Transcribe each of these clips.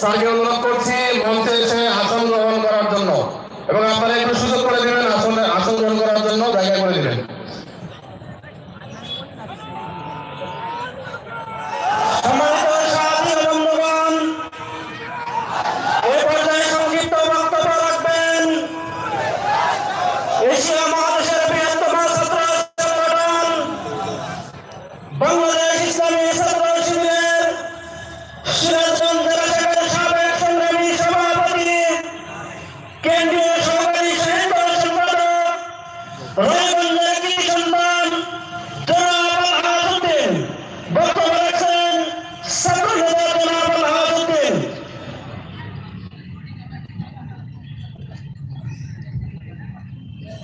স্যারকে অনুরোধ করছি মঞ্চে এসে আসন গ্রহণ করার জন্য। এবং আপনারা একটু সুযোগ করে দেবেন, আসন আসন গ্রহণ করার জন্য জায়গা করে দিবেন।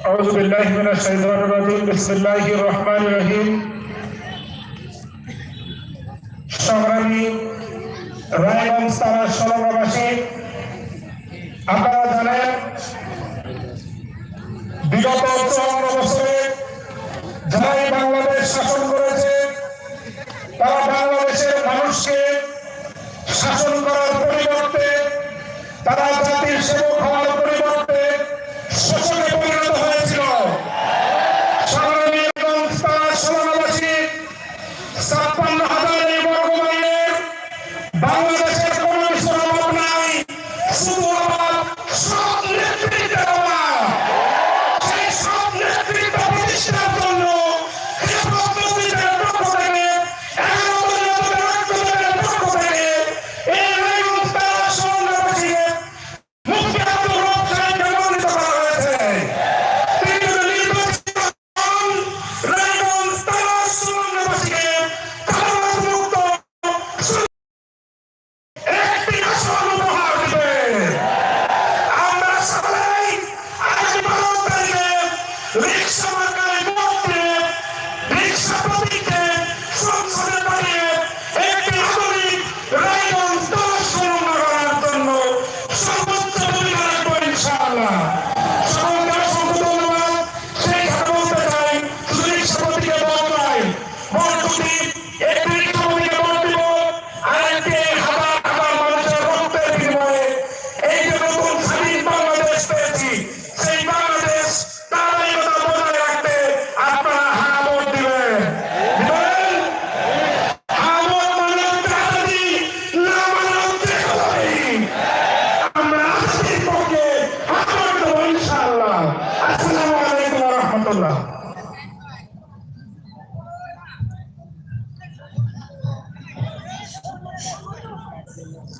أعوذ بالله من الشيطان الرجيم بسم الله الرحمن الرحيم সংগ্রামী রায়গঞ্জ থানার সলঙ্গবাসী আপনারা জানেন বিগত চুয়ান্ন বছরে যারাই বাংলাদেশ শাসন করেছে তারা বাংলাদেশের মানুষকে শাসন করার পরিবর্তে তারা বাংলাদেশের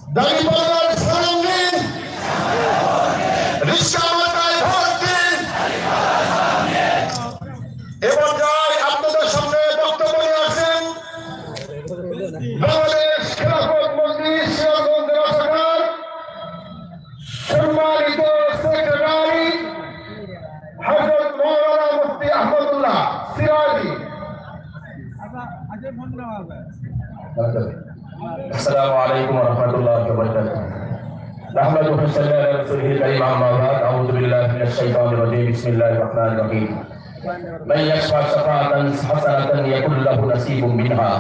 দাবি পাল্লার সালাম দিন রিক্সা মাথায় ভোট দিন এবার যাই আপনাদের সামনে বক্তব্য নিয়ে আসেন। বাংলাদেশ খেলাফত মজলিস সিরাজগঞ্জ শাখার সম্মানিত সেক্রেটারি হযরত মাওলানা মুফতি আহমদুল্লাহ সিরাজি। السلام عليكم ورحمة الله وبركاته نحمده ونصلي على رسوله الكريم أما بعد أعوذ بالله من الشيطان الرجيم بسم الله الرحمن الرحيم من يشفع شفاعة حسنة يكن له نصيب منها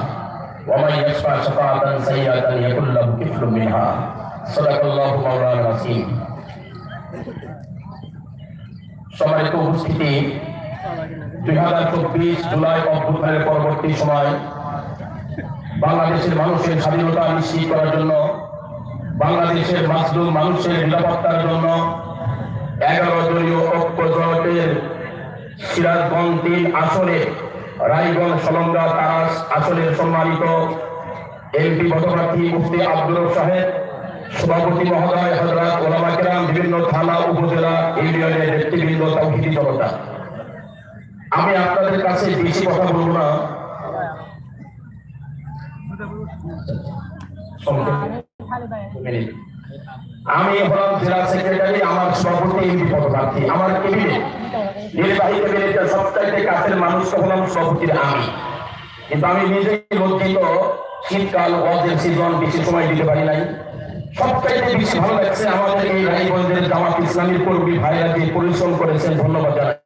ومن يشفع شفاعة سيئة يكن له كفل منها صدق الله مولانا العظيم সম্মানিত উপস্থিতি দুই হাজার চব্বিশ জুলাই অভ্যুত্থানের পরবর্তী সময় বাংলাদেশের মানুষের স্বাধীনতা নিশ্চিত করার জন্য, বাংলাদেশের মাসলুম মানুষের নিরাপত্তার জন্য এগারো দলীয় ঐক্য জোটের সিরাজগঞ্জ তিন আসনে, রায়গঞ্জ সলঙ্গা তারাস আসনের সম্মানিত এমপি পদপ্রার্থী মুফতি আব্দুর রব সাহেব, সভাপতি মহোদয় হজরত ওলামা কেরাম, বিভিন্ন থানা, উপজেলা, ইউনিয়নের নেতৃবৃন্দ, তৌহিদি জনতা। আমি আপনাদের কাছে বেশি কথা বলব না। আমি হলাম জেলা সেক্রেটারি, আমার সভাপতি এমপি পদপ্রার্থী, আমার কেবিনেট নির্বাহী কেবিনেটের সবচাইতে কাছের মানুষটা হলাম সভাপতির আমি। কিন্তু আমি নিজেই লজ্জিত শীতকাল, অর্ধেক সিজন বেশি সময় দিতে পারি নাই। সবচাইতে বেশি ভালো লাগছে আমাদের এই ভাই বোনদের জামাত ইসলামীর কর্মী ভাইরা যে পরিশ্রম করেছেন, ধন্যবাদ জানাই।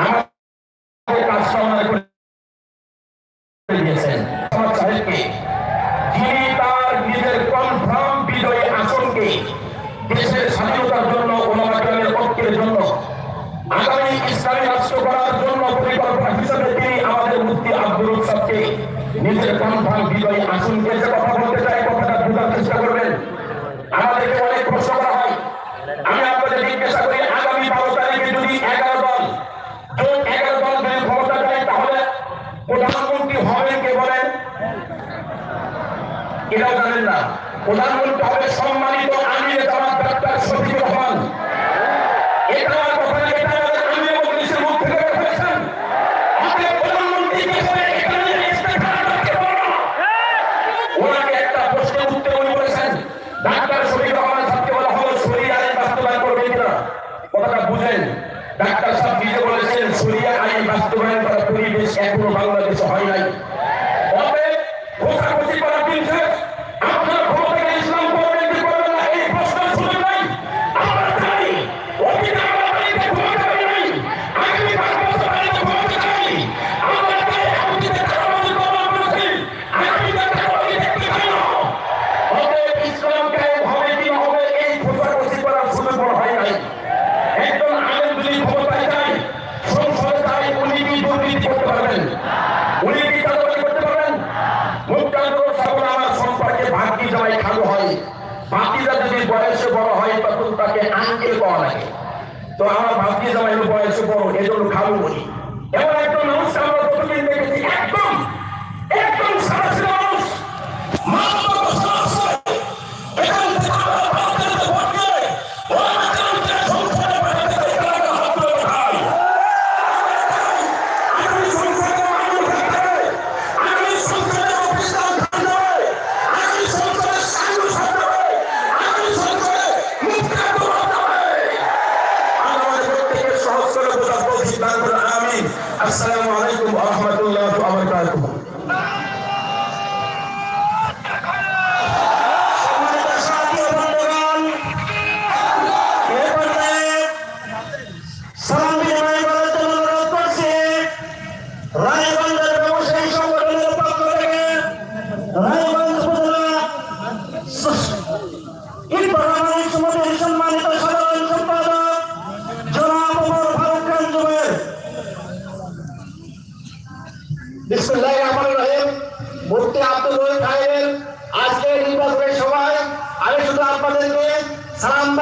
আমাদের কাজটা ওনারা করে দিয়েছেন। আসনকে যিনি তার নিজের কনফার্ম বিজয়ী আসনকে দেশের স্বাধীনতার জন্য, গণমাধ্যমের পক্ষের জন্য, আগামী ইসলামী রাষ্ট্র করার জন্য পরিকল্পনা হিসেবে তিনি আমাদের মুক্তি আব্দুল সাহকে নিজের কনফার্ম বিজয়ী আসনকে যে কথা বলতে চাই কথাটা বোঝার চেষ্টা করবেন। আমাদেরকে অনেক প্রশ্ন করা হয়। আমি আপনাদের জিজ্ঞাসা করি, আগামী বারো তারিখে যদি এগারো দল এগারো দল যদি ক্ষমতা যায় তাহলে প্রধানমন্ত্রী এটাও জানেন না। প্রধানমন্ত্রী হবে সম্মানিত আমি জামাত ডাক্তার শফিক রহমান তো আমরা ভাবছি যে এর বয়স বড় এজন্য খাব বলি। এমন একটা মানুষ